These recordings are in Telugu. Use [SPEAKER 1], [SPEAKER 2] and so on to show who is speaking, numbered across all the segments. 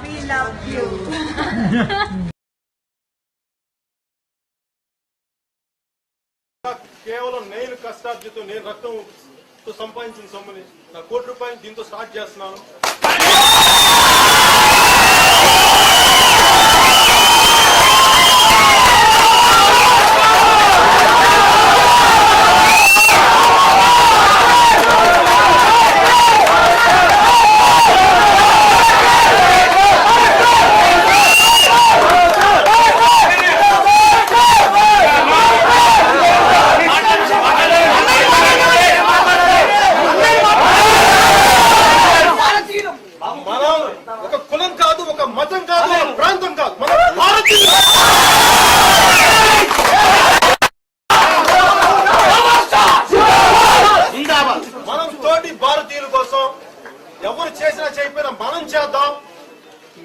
[SPEAKER 1] we love you.
[SPEAKER 2] కేవలం నేను కష్టార్జితం నేను రక్తం సంపాదించిన సొమ్ముని నా కోటి రూపాయలు దీంతో స్టార్ట్ చేస్తున్నాను మనం చేద్దాం.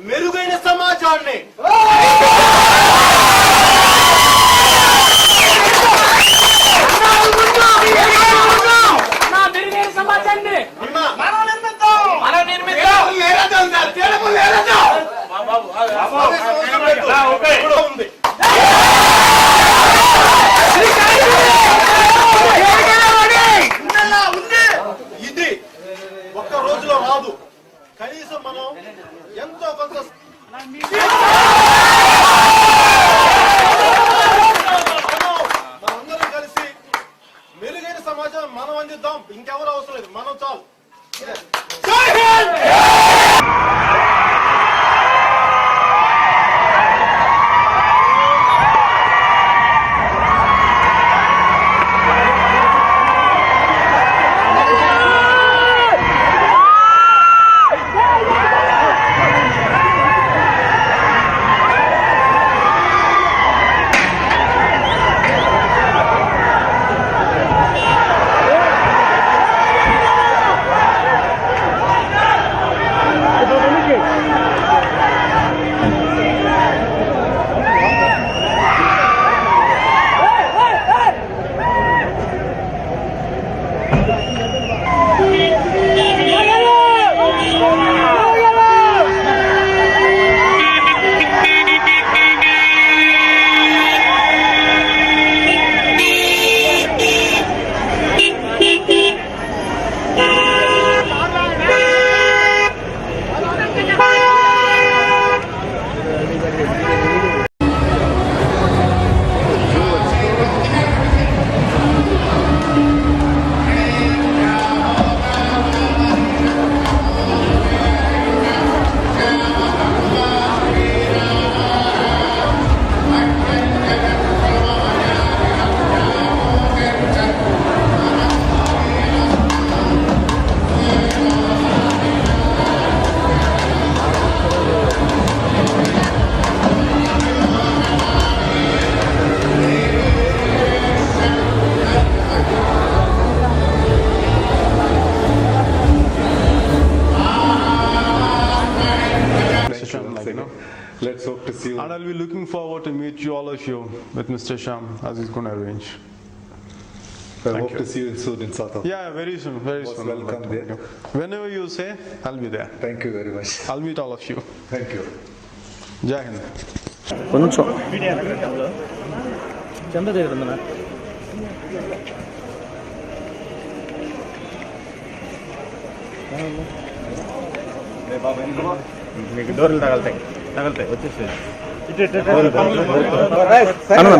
[SPEAKER 2] మెరుగైన సమాజాన్ని
[SPEAKER 3] నా మెరుగైన సమాజాన్ని
[SPEAKER 2] అన్నా
[SPEAKER 3] మనం నిర్మిద్దాం
[SPEAKER 2] కూడా ఉంది ఇది ఒక్క రోజులో రాదు కనీసం మనం ఎంతో కొంత మనందరం కలిసి మెరుగైన సమాజం మనం అందిద్దాం. ఇంకెవరు అవసరం లేదు. మనం చాలు.
[SPEAKER 4] Let's hope to see you.
[SPEAKER 5] And I'll be looking forward to meet you all of you with Mr. Sham as he's going to arrange.
[SPEAKER 4] I Thank hope
[SPEAKER 5] you.
[SPEAKER 4] to see you soon in South Africa.
[SPEAKER 5] Yeah, very soon, very
[SPEAKER 4] Most
[SPEAKER 5] soon.
[SPEAKER 4] Welcome there. You.
[SPEAKER 5] Whenever you say, I'll be there.
[SPEAKER 4] Thank you very much.
[SPEAKER 5] I'll meet all of you.
[SPEAKER 4] Thank you.
[SPEAKER 5] Jai Hind.
[SPEAKER 6] ஒரு நிமிஷம் சந்திரதேவி இருந்தேன் తగలుతాయి వచ్చేసి అన్న